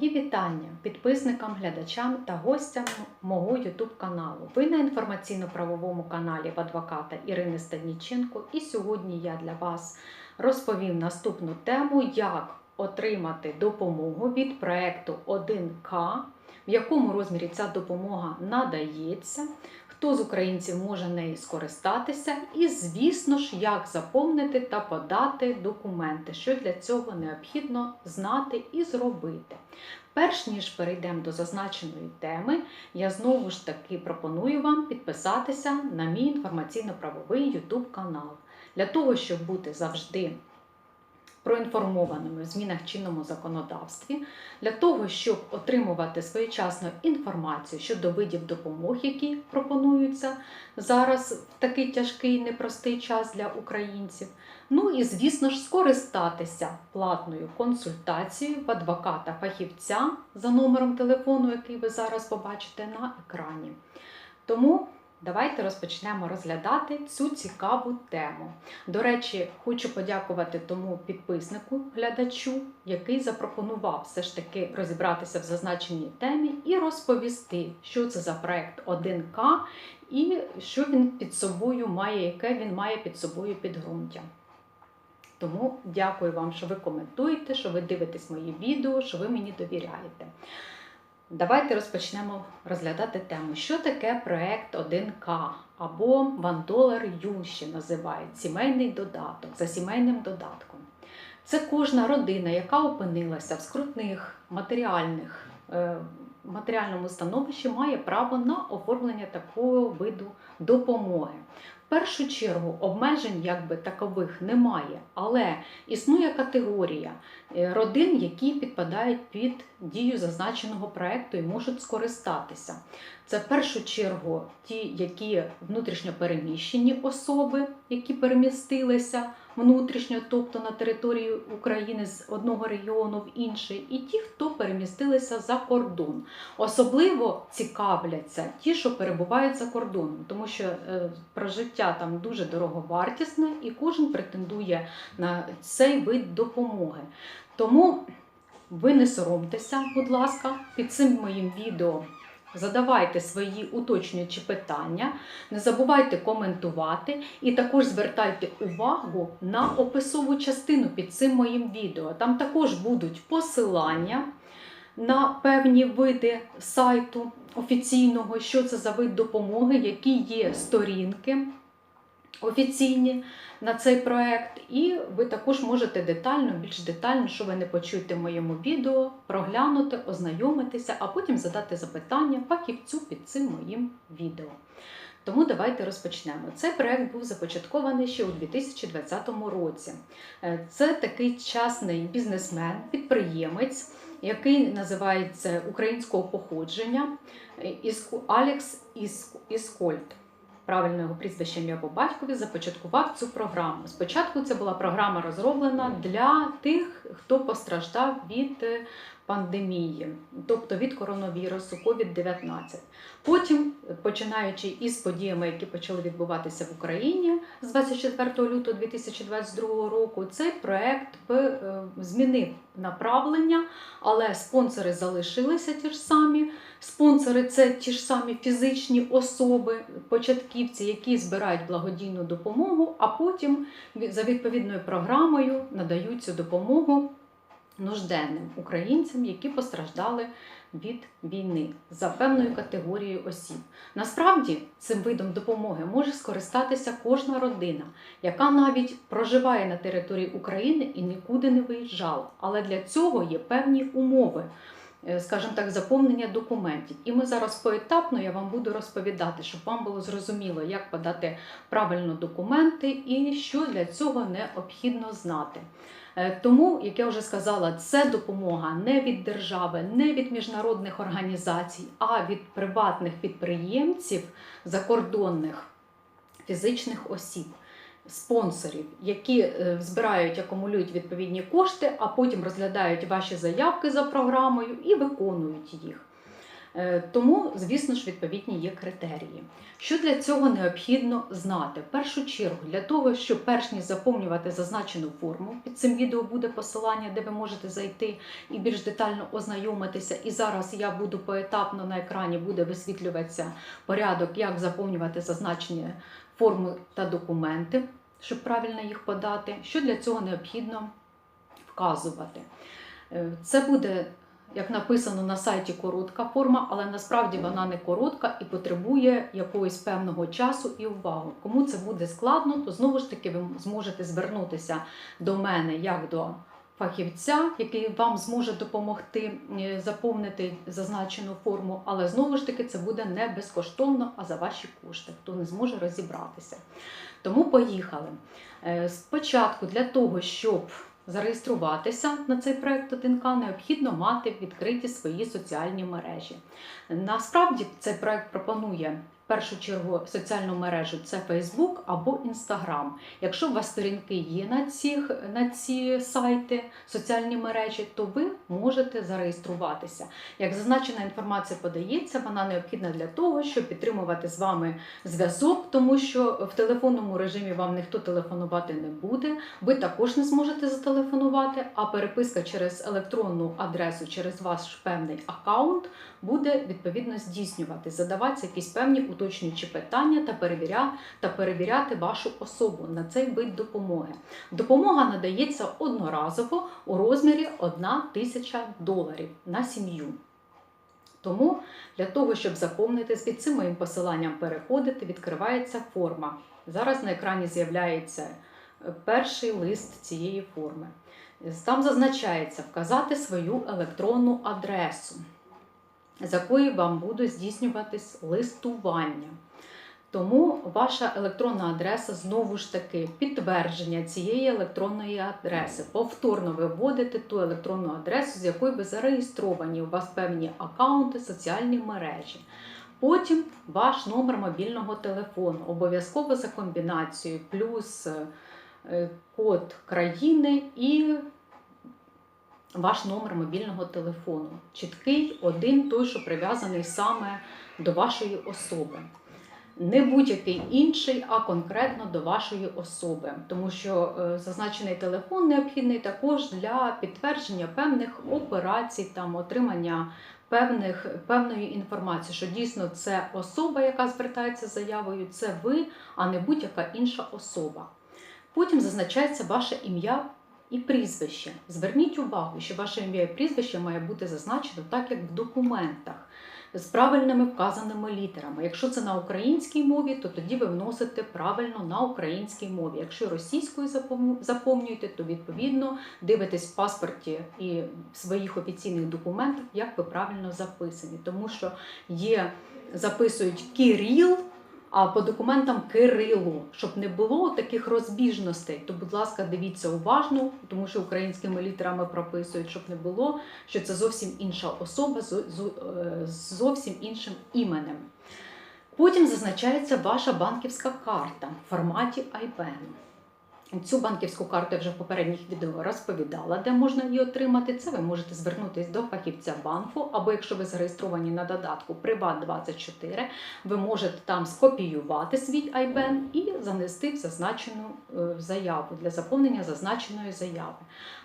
Мої вітання підписникам, глядачам та гостям мого YouTube каналу. Ви на інформаційно-правовому каналі в адвоката Ірини Станіченко. І сьогодні я для вас розповім наступну тему, як отримати допомогу від проекту 1К, в якому розмірі ця допомога надається, хто з українців може нею скористатися, і, звісно ж, як заповнити та подати документи, що для цього необхідно знати і зробити. Перш ніж перейдемо до зазначеної теми, я знову ж таки пропоную вам підписатися на мій інформаційно-правовий YouTube канал. Для того, щоб бути завжди проінформованими в змінах чинному законодавстві, для того, щоб отримувати своєчасно інформацію щодо видів допомог, які пропонуються зараз в такий тяжкий непростий час для українців. Ну і, звісно ж, скористатися платною консультацією в адвоката-фахівця за номером телефону, який ви зараз побачите на екрані. Тому давайте розпочнемо розглядати цю цікаву тему. До речі, хочу подякувати тому підписнику, глядачу, який запропонував все ж таки розібратися в зазначеній темі і розповісти, що це за проект 1К і що він під собою має, яке він має під собою підґрунтя. Тому дякую вам, що ви коментуєте, що ви дивитесь мої відео, що ви мені довіряєте. Давайте розпочнемо розглядати тему, що таке проект 1К або One Dollar називають сімейний додаток за сімейним додатком. Це кожна родина, яка опинилася в скрутних матеріальних е, матеріальному становищі, має право на оформлення такого виду допомоги. Першу чергу обмежень якби такових немає, але існує категорія е, родин, які підпадають під дію зазначеного проекту і можуть скористатися. Це в першу чергу ті, які внутрішньо переміщені особи, які перемістилися внутрішньо, тобто на територію України з одного регіону в інший, і ті, хто перемістилися за кордон. Особливо цікавляться ті, що перебувають за кордоном, тому що е, прожиття там дуже дороговартісне і кожен претендує на цей вид допомоги. Тому ви не соромтеся, будь ласка, під цим моїм відео. Задавайте свої уточнюючі питання, не забувайте коментувати і також звертайте увагу на описову частину під цим моїм відео. Там також будуть посилання на певні види сайту офіційного, що це за вид допомоги, які є сторінки офіційні на цей проект. І ви також можете детально, більш детально, що ви не почуєте в моєму відео, проглянути, ознайомитися, а потім задати запитання фахівцю під цим моїм відео. Тому давайте розпочнемо. Цей проект був започаткований ще у 2020 році. Е, Це такий частний бізнесмен, підприємець, який називається українського походження Алекс Іск- Іскольд. Правильно його прізвище ім'я по батькові започаткував цю програму. Спочатку це була програма розроблена для тих, хто постраждав від е, пандемії, тобто від коронавірусу COVID-19. Потім, починаючи із подіями, які почали відбуватися в Україні з 24 лютого 2022 року, цей проект е, змінив направлення, але спонсори залишилися ті ж самі. Спонсори це ті ж самі фізичні особи, початківці, які збирають благодійну допомогу, а потім за відповідною програмою надають цю допомогу нужденним українцям, які постраждали від війни за певною категорією осіб. Насправді цим видом допомоги може скористатися кожна родина, яка навіть проживає на території України і нікуди не виїжджала. Але для цього є певні умови. Е, Скажімо так, заповнення документів. І ми зараз поетапно я вам буду розповідати, щоб вам було зрозуміло, як подати правильно документи і що для цього необхідно знати. Е, Тому, як я вже сказала, це допомога не від держави, не від міжнародних організацій, а від приватних підприємців закордонних фізичних осіб. Спонсорів, які е, збирають, акумулюють відповідні кошти, а потім розглядають ваші заявки за програмою і виконують їх. Е, Тому, звісно ж, відповідні є критерії. Що для цього необхідно знати? В першу чергу, для того, щоб перш ніж заповнювати зазначену форму, під цим відео буде посилання, де ви можете зайти і більш детально ознайомитися. І зараз я буду поетапно на екрані буде висвітлюватися порядок, як заповнювати зазначені форми та документи, щоб правильно їх подати. Що для цього необхідно вказувати? Е, Це буде як написано на сайті коротка форма, але насправді вона не коротка і потребує якогось певного часу і уваги. Кому це буде складно, то знову ж таки ви зможете звернутися до мене як до фахівця, який вам зможе допомогти е, заповнити зазначену форму, але знову ж таки це буде не безкоштовно, а за ваші кошти, хто не зможе розібратися. Тому поїхали. Е, Спочатку для того, щоб зареєструватися на цей проект 1К, необхідно мати відкриті свої соціальні мережі. Насправді цей проект пропонує в першу чергу соціальну мережу це Facebook або Instagram. Якщо у вас сторінки є на ці, на ці сайти, соціальні мережі, то ви можете зареєструватися. Як зазначена інформація подається, вона необхідна для того, щоб підтримувати з вами зв'язок, тому що в телефонному режимі вам ніхто телефонувати не буде. Ви також не зможете зателефонувати, а переписка через електронну адресу, через ваш певний аккаунт буде відповідно здійснювати, задаватися якісь певні уточнюючі питання та перевіря, та перевіряти вашу особу на цей вид допомоги. Допомога надається одноразово у розмірі 1 тисяча доларів на сім'ю. Тому для того, щоб заповнити під цим моїм посиланням переходити, відкривається форма. Зараз на екрані з'являється е, перший лист цієї форми. Там зазначається вказати свою електронну адресу, з якої вам буде здійснюватись листування. Тому ваша електронна адреса знову ж таки підтвердження цієї електронної адреси. Повторно ви вводите ту електронну адресу, з якої ви зареєстровані. У вас певні аккаунти, соціальні мережі. Потім ваш номер мобільного телефону, обов'язково за комбінацією, плюс е, код країни і ваш номер мобільного телефону. Чіткий, один той, що прив'язаний саме до вашої особи. Не будь-який інший, а конкретно до вашої особи, тому що е, зазначений телефон необхідний також для підтвердження певних операцій, там отримання певних, певної інформації, що дійсно це особа, яка звертається заявою, це ви, а не будь-яка інша особа. Потім зазначається ваше ім'я і прізвище. Зверніть увагу, що ваше ім'я і прізвище має бути зазначено так, як в документах, з правильними вказаними літерами. Якщо це на українській мові, то тоді ви вносите правильно на українській мові. Якщо російською заповнюєте, то відповідно дивитесь в паспорті і в своїх офіційних документах, як ви правильно записані. Тому що є, записують Кирил, а по документам Кирилу, щоб не було таких розбіжностей, то, будь ласка, дивіться уважно, тому що українськими літерами прописують, щоб не було, що це зовсім інша особа з з- е, зовсім іншим іменем. Потім зазначається ваша банківська карта в форматі IBAN. Цю банківську карту я вже в попередніх відео розповідала, де можна її отримати. Це ви можете звернутися до фахівця банку, або якщо ви зареєстровані на додатку Приват24, ви можете там скопіювати свій IBAN і занести в зазначену е, заяву для заповнення зазначеної заяви.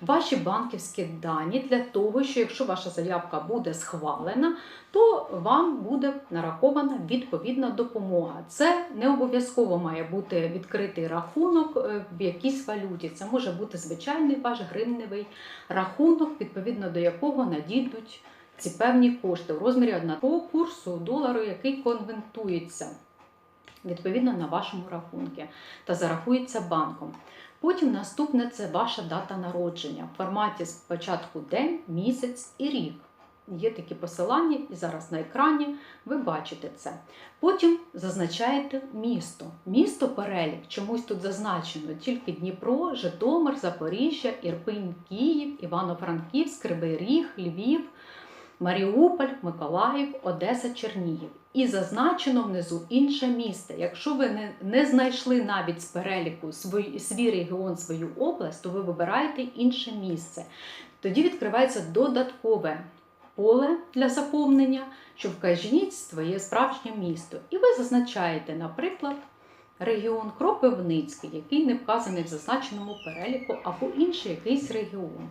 Ваші банківські дані для того, що якщо ваша заявка буде схвалена, то вам буде нарахована відповідна допомога. Це не обов'язково має бути відкритий рахунок е, в якійсь валюті. Це може бути звичайний ваш гривневий рахунок, відповідно до якого надійдуть ці певні кошти у розмірі одного курсу долару, який конвертується відповідно на вашому рахунку та зарахується банком. Потім наступне це ваша дата народження в форматі спочатку день, місяць і рік. Є такі посилання, і зараз на екрані ви бачите це. Потім зазначаєте місто. Місто перелік чомусь тут зазначено тільки Дніпро, Житомир, Запоріжжя, Ірпінь, Київ, Івано-Франківськ, Кривий Ріг, Львів, Маріуполь, Миколаїв, Одеса, Чернігів. І зазначено внизу інше місто. Якщо ви не, не знайшли навіть з переліку свій, свій регіон, свою область, то ви вибираєте інше місце. Тоді відкривається додаткове поле для заповнення, що вкажіть своє справжнє місто. І ви зазначаєте, наприклад, регіон Кропивницький, який не вказаний в зазначеному переліку, або інший якийсь регіон.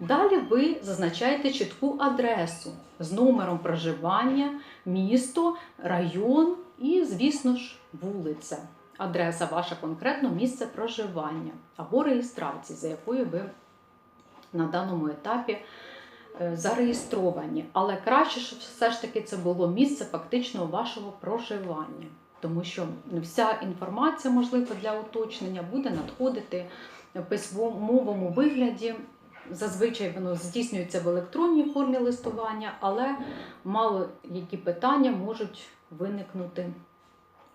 Далі ви зазначаєте чітку адресу з номером проживання, місто, район і, звісно ж, вулиця. Адреса ваша конкретно місце проживання або реєстрації, за якою ви на даному етапі зареєстровані. Але краще, щоб все ж таки це було місце фактичного вашого проживання, тому що вся інформація, можливо, для уточнення буде надходити в письмовому вигляді. Зазвичай воно здійснюється в електронній формі листування, але мало які питання можуть виникнути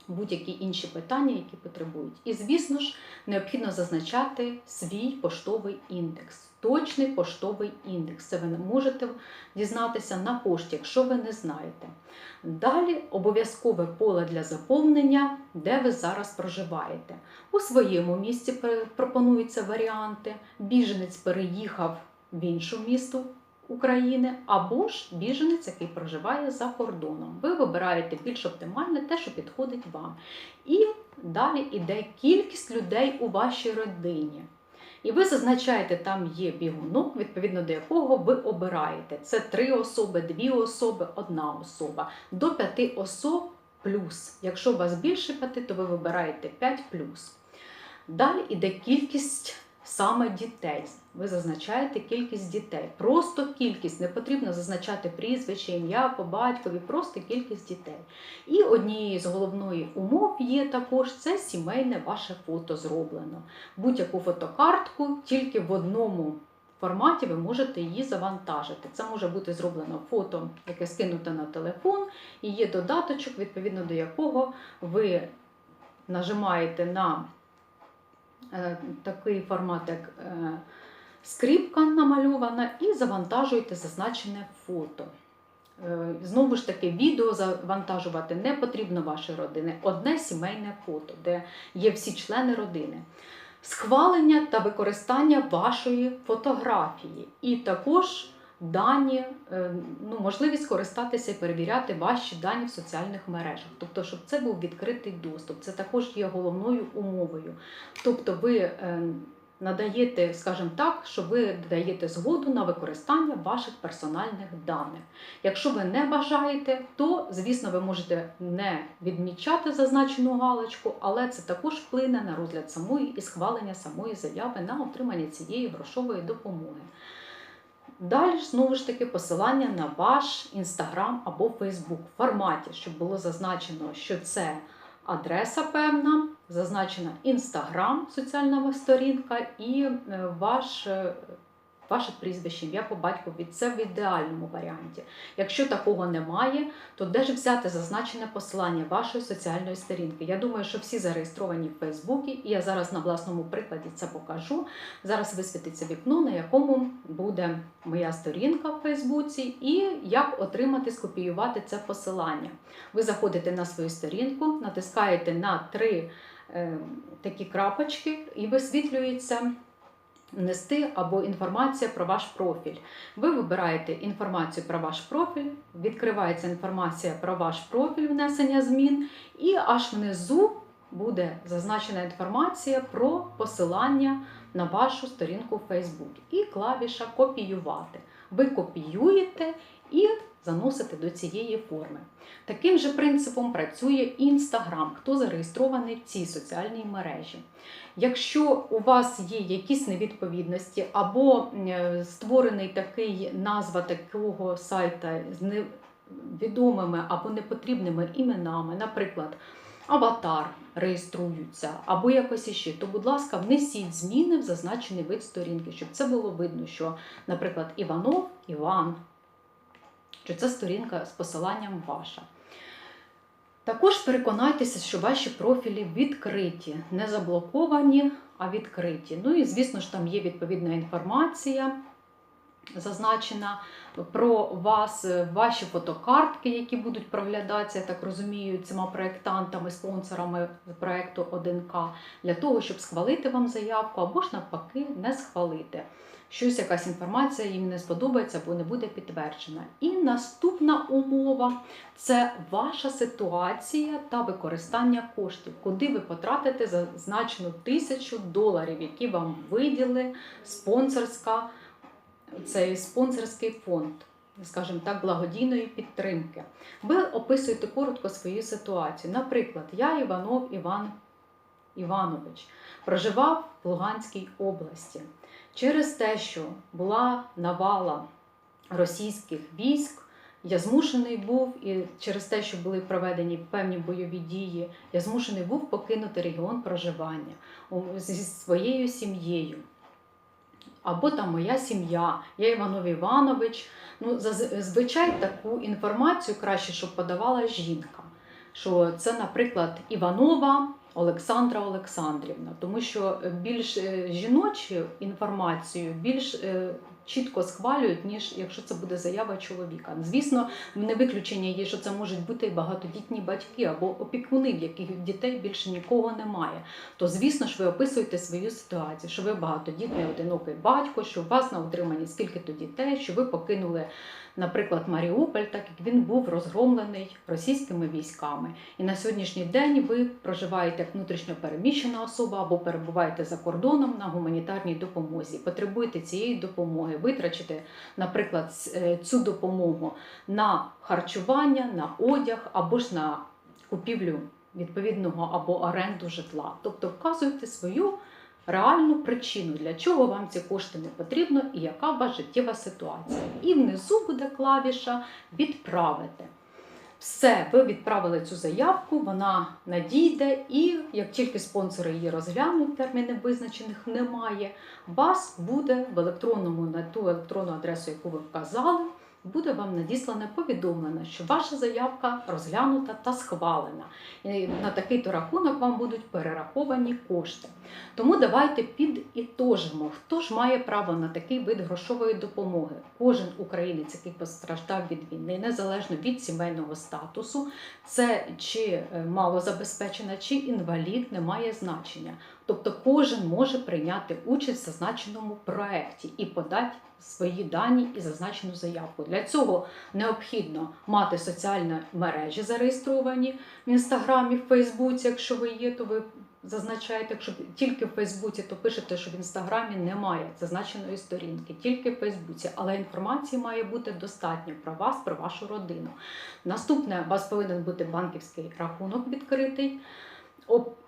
будь-які інші питання, які потребують. І, звісно ж, необхідно зазначати свій поштовий індекс, точний поштовий індекс. Це ви можете дізнатися на пошті, якщо ви не знаєте. Далі обов'язкове поле для заповнення, де ви зараз проживаєте. У своєму місті пр- пропонуються варіанти. Біженець переїхав в інше місто України, або ж біженець, який проживає за кордоном. Ви вибираєте більш оптимальне те, що підходить вам. І далі йде кількість людей у вашій родині. І ви зазначаєте, там є бігунок, відповідно до якого ви обираєте. Це три особи, дві особи, одна особа. До п'яти особ плюс. Якщо у вас більше п'яти, то ви вибираєте 5 плюс. Далі йде кількість саме дітей. Ви зазначаєте кількість дітей. Просто кількість, не потрібно зазначати прізвище, ім'я по батькові, просто кількість дітей. І однією з головної умов є також це сімейне ваше фото зроблено. Будь-яку фотокартку тільки в одному форматі ви можете її завантажити. Це може бути зроблено фото, яке скинуте на телефон, і є додаточок, відповідно до якого ви нажимаєте на е, такий формат, як е, скріпка намальована, і завантажуєте зазначене фото. Е, Знову ж таки, відео завантажувати не потрібно вашої родини. Одне сімейне фото, де є всі члени родини. Схвалення та використання вашої фотографії. І також дані, е, ну, можливість користатися і перевіряти ваші дані в соціальних мережах. Тобто, щоб це був відкритий доступ. Це також є головною умовою. Тобто, ви е, надаєте, скажімо так, що ви даєте згоду на використання ваших персональних даних. Якщо ви не бажаєте, то звісно ви можете не відмічати зазначену галочку, але це також вплине на розгляд самої і схвалення самої заяви на отримання цієї грошової допомоги. Далі знову ж таки посилання на ваш інстаграм або Фейсбук в форматі, щоб було зазначено, що це адреса певна, зазначена інстаграм, соціальна сторінка, і е, ваш, е, ваше прізвище, ім'я по батькові. Це в ідеальному варіанті. Якщо такого немає, то де ж взяти зазначене посилання вашої соціальної сторінки? Я думаю, що всі зареєстровані в Фейсбуці, і я зараз на власному прикладі це покажу. Зараз висвітиться вікно, на якому буде моя сторінка в Фейсбуці, і як отримати, скопіювати це посилання. Ви заходите на свою сторінку, натискаєте на три е, такі крапочки, і висвітлюється внести або інформація про ваш профіль. Ви вибираєте інформацію про ваш профіль, відкривається інформація про ваш профіль внесення змін, і аж внизу буде зазначена інформація про посилання на вашу сторінку в Facebook і клавіша копіювати. Ви копіюєте і заносите до цієї форми. Таким же принципом працює Instagram, хто зареєстрований в цій соціальній мережі. Якщо у вас є якісь невідповідності, або е, створений такий назва такого сайта з невідомими або непотрібними іменами, наприклад, аватар реєструються, або якось іще, то, будь ласка, внесіть зміни в зазначений вид сторінки, щоб це було видно, що, наприклад, Іванов Іван, що це сторінка з посиланням ваша. Також переконайтеся, що ваші профілі відкриті, не заблоковані, а відкриті. Ну і, звісно ж, там є відповідна інформація зазначена про вас, е, ваші фотокартки, які будуть проглядатися, я так розумію, цими проєктантами, спонсорами проєкту 1К, для того, щоб схвалити вам заявку або ж навпаки не схвалити. щось, якась інформація їм не сподобається або не буде підтверджена. І наступна умова це ваша ситуація та використання коштів, куди ви потратите зазначену тисячу доларів, які вам виділи спонсорська, цей спонсорський фонд. Скажімо так, благодійної підтримки. Ви описуєте коротко свою ситуацію. Наприклад, я Іванов Іван Іванович проживав в Луганській області. Через те, що була навала російських військ, я змушений був, і через те, що були проведені певні бойові дії, я змушений був покинути регіон проживання зі своєю сім'єю. Або там моя сім'я, я Іванов Іванович. Ну, зазвичай таку інформацію краще, щоб подавала жінка. Що це, наприклад, Іванова Олександра Олександрівна, тому що більш е, жіночу інформацію більш е, чітко схвалюють, ніж якщо це буде заява чоловіка. Звісно, не виключення є, що це можуть бути і багатодітні батьки або опікуни, в яких дітей більше нікого немає. То, звісно ж, ви описуєте свою ситуацію, що ви багатодітний одинокий батько, що у вас на утриманні скільки-то дітей, що ви покинули, наприклад, Маріуполь, так як він був розгромлений російськими військами. І на сьогоднішній день ви проживаєте як внутрішньо переміщена особа або перебуваєте за кордоном на гуманітарній допомозі, потребуєте цієї допомоги, витрачите, наприклад, е, цю допомогу на харчування, на одяг або ж на купівлю відповідного або оренду житла. Тобто вказуєте свою реальну причину, для чого вам ці кошти не потрібно і яка у вас життєва ситуація. І внизу буде клавіша Відправити. Все, ви відправили цю заявку, вона надійде, і як тільки спонсори її розглянуть, термінів визначених немає, вас буде в електронному на ту електронну адресу, яку ви вказали, буде вам надіслане повідомлення, що ваша заявка розглянута та схвалена. І на такий-то рахунок вам будуть перераховані кошти. Тому давайте підітожимо, хто ж має право на такий вид грошової допомоги. Кожен українець, який постраждав від війни, незалежно від сімейного статусу, це чи е, малозабезпечена, чи інвалід, не має значення. Тобто кожен може прийняти участь в зазначеному проєкті і подати свої дані і зазначену заявку. Для цього необхідно мати соціальні мережі зареєстровані в інстаграмі, в Фейсбуці. Якщо ви є, то ви зазначаєте, якщо тільки в Фейсбуці, то пишете, що в інстаграмі немає зазначеної сторінки, тільки в Фейсбуці, але інформації має бути достатньо про вас, про вашу родину. Наступне, у вас повинен бути банківський рахунок відкритий.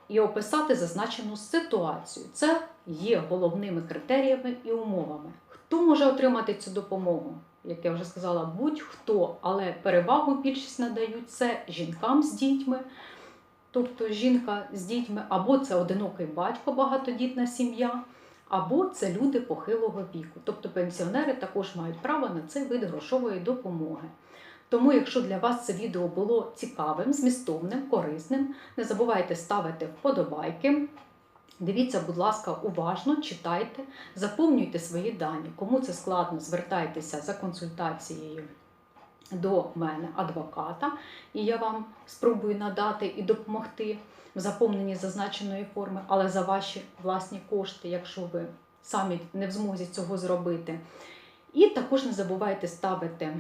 І описати зазначену ситуацію. Це є головними критеріями і умовами. Хто може отримати цю допомогу? Як я вже сказала, будь-хто, але перевагу більшість надають це жінкам з дітьми, тобто жінка з дітьми, або це одинокий батько, багатодітна сім'я, або це люди похилого віку. Тобто пенсіонери також мають право на цей вид грошової допомоги. Тому, якщо для вас це відео було цікавим, змістовним, корисним, не забувайте ставити вподобайки. Дивіться, будь ласка, уважно, читайте, заповнюйте свої дані. Кому це складно, звертайтеся за консультацією до мене, адвоката, і я вам спробую надати і допомогти в заповненні зазначеної форми, але за ваші власні кошти, якщо ви самі не в змозі цього зробити. І також не забувайте ставити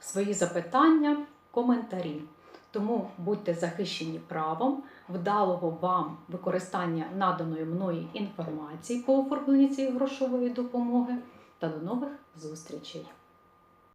свої запитання, коментарі. Тому будьте захищені правом, вдалого вам використання наданої мною інформації по оформленні цієї грошової допомоги та до нових зустрічей!